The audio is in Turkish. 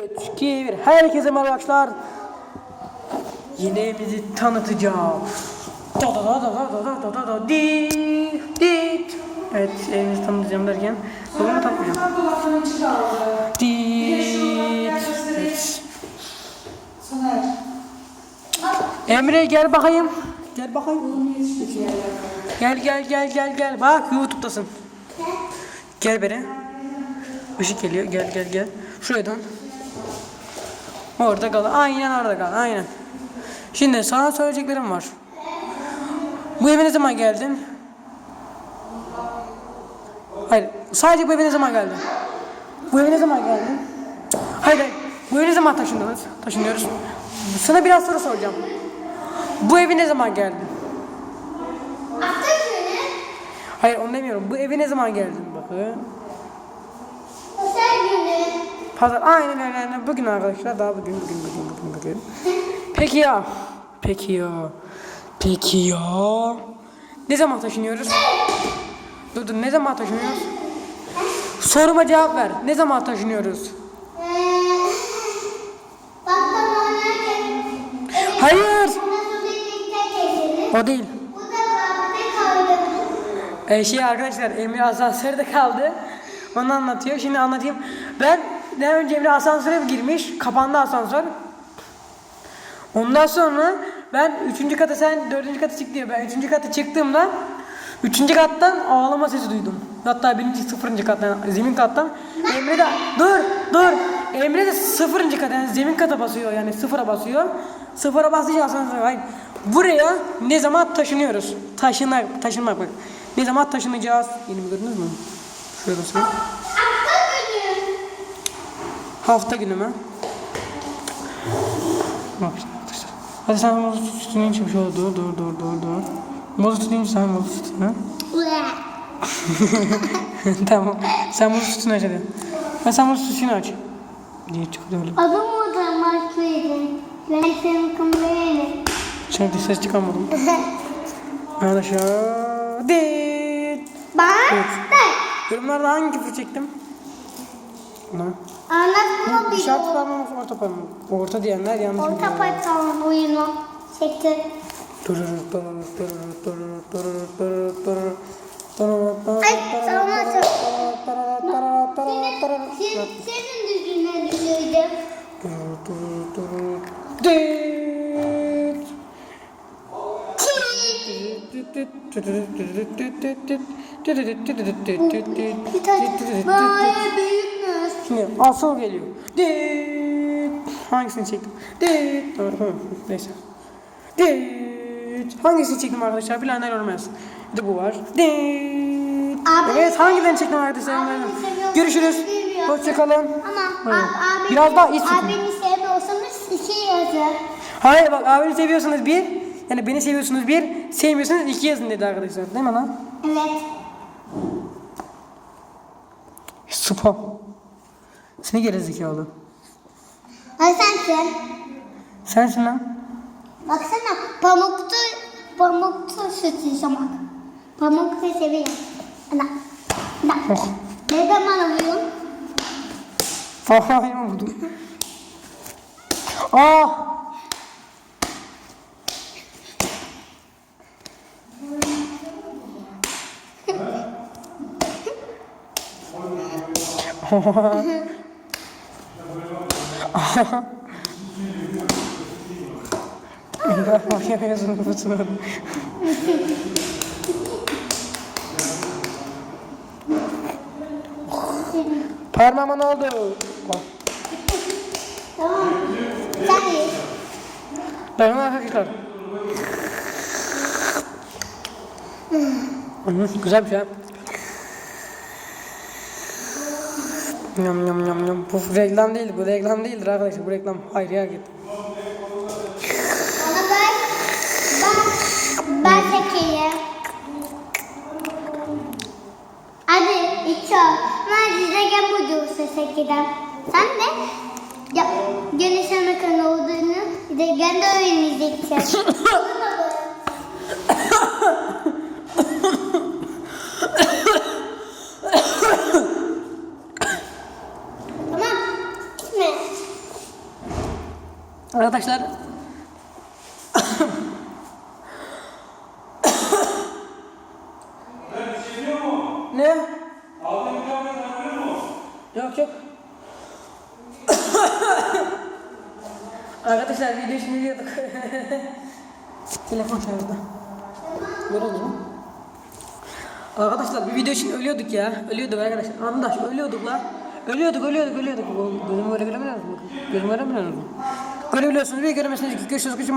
3, 2, 1. Herkese merhaba arkadaşlar. Yemeğimizi tanıtacağım. Da da da da da da da da da di di. Evet, evimizi tanıtacağım derken babamı tanıtmayacağım. Di. Evet. Emre gel bakayım. Gel bakayım. Gel gel gel gel gel. Bak YouTube'dasın. Gel bere. Işık geliyor. Gel gel gel. Şuraya dön. Orada kal. Aynen orada kal. Aynen. Şimdi sana söyleyeceklerim var. Bu eve ne zaman geldin? Hayır. Sadece bu eve ne zaman geldin? Bu eve ne zaman geldin? Hayır hayır. Bu eve ne zaman taşındınız? Taşınıyoruz. Sana biraz soru soracağım. Bu eve ne zaman geldin? Hayır onu demiyorum. Bu eve ne zaman geldin? Bakın. özel günü Pazar. Aynen öyle. aynen. Bugün arkadaşlar. Daha bugün, bugün, bugün, bugün, bugün. Peki ya. Peki ya. Peki ya. Ne zaman taşınıyoruz? Dur dur ne zaman taşınıyoruz? Soruma cevap ver. Ne zaman taşınıyoruz? Hayır. O değil. Ee, şey arkadaşlar Emre asansörde kaldı. Onu anlatıyor. Şimdi anlatayım. Ben daha önce Emre asansöre mi girmiş? Kapandı asansör. Ondan sonra ben üçüncü kata sen dördüncü kata çık diyor. Ben üçüncü kata çıktığımda üçüncü kattan ağlama sesi duydum. Hatta birinci sıfırıncı kattan zemin kattan. Emre de dur dur. Emre de sıfırıncı kat yani zemin kata basıyor yani sıfıra basıyor. Sıfıra basınca asansör hayır. Buraya ne zaman taşınıyoruz? Taşınmak, taşınmak bak. Ne zaman taşınacağız? Yeni gördünüz mü? Günü Hafta günü mü? Arkadaşlar. Hadi sen mozu tutun için şöyle dur dur dur dur dur. Mozu tutayım sen ha. Ule. tamam. Sen mozu tutun aç hadi. Ha sen mozu tutun aç. Diye çıkıyor öyle. Adım o da Markıydı. Ben senin kamerayla. Şimdi ses çıkarmadım. Arkadaşlar. Dit. Bak. Evet. Yorumlarda hangi küfür çektim? Ne? Anlatma bir Dışarı parmağım orta parmağım. Orta diyenler yanlış Orta biliyor. parçalan oyunu çekti. Ay sana Senin, senin düzgünle düşürdüm. Böyle büyükmüş. Şimdi asıl geliyor. Dit. Hangisini çektim? Dit. Neyse. Dit. Hangisini çektim arkadaşlar? Bilenler yazsın. Bir de bu var. Dit. Abi- evet hangilerini çektim arkadaşlar? Seviyorsanız Görüşürüz. Hoşçakalın. Ama abi, Biraz daha iç tutun. Abini sevmiyorsanız iki yazın. Hayır bak abini seviyorsunuz bir. Yani beni seviyorsunuz bir. Sevmiyorsanız iki yazın dedi arkadaşlar. Değil mi lan? Evet. Spam. Seni gerizekalı. Hadi sensin. Sensin lan. Baksana pamuktu pamuktu süt yaşamak. Pamuktu seviyorum. Ana. Ana. Oh. Neden bana vuruyorsun? Hayır Да, я везу на пацану. Parmağıma ne oldu? Bak. Tamam. Sen ye. Ben ona hakikaten. Güzel bir şey. Yam yam yam yam. Bu reklam değil, bu reklam değildir arkadaşlar. Bu reklam hayır ya git. Bana bak. Bak. Ben çekeyim. Hadi iço. Ben size gel bu diyorsa çekeceğim. Sen de ya güneş ana olduğunu bir de kendi oyunu Arkadaşlar Ne? Yok yok. Arkadaşlar video şimdi yiyorduk. Telefon şarjda. Görüyor musun? Arkadaşlar bir video için ölüyorduk ya. Ölüyorduk arkadaşlar. Andaş ölüyorduk la. Ölüyorduk ölüyorduk ölüyorduk. Gözümü öyle göremiyor musun? Gözümü göremiyor musun? Görebiliyorsunuz bir göremezsiniz. Görüşürüz.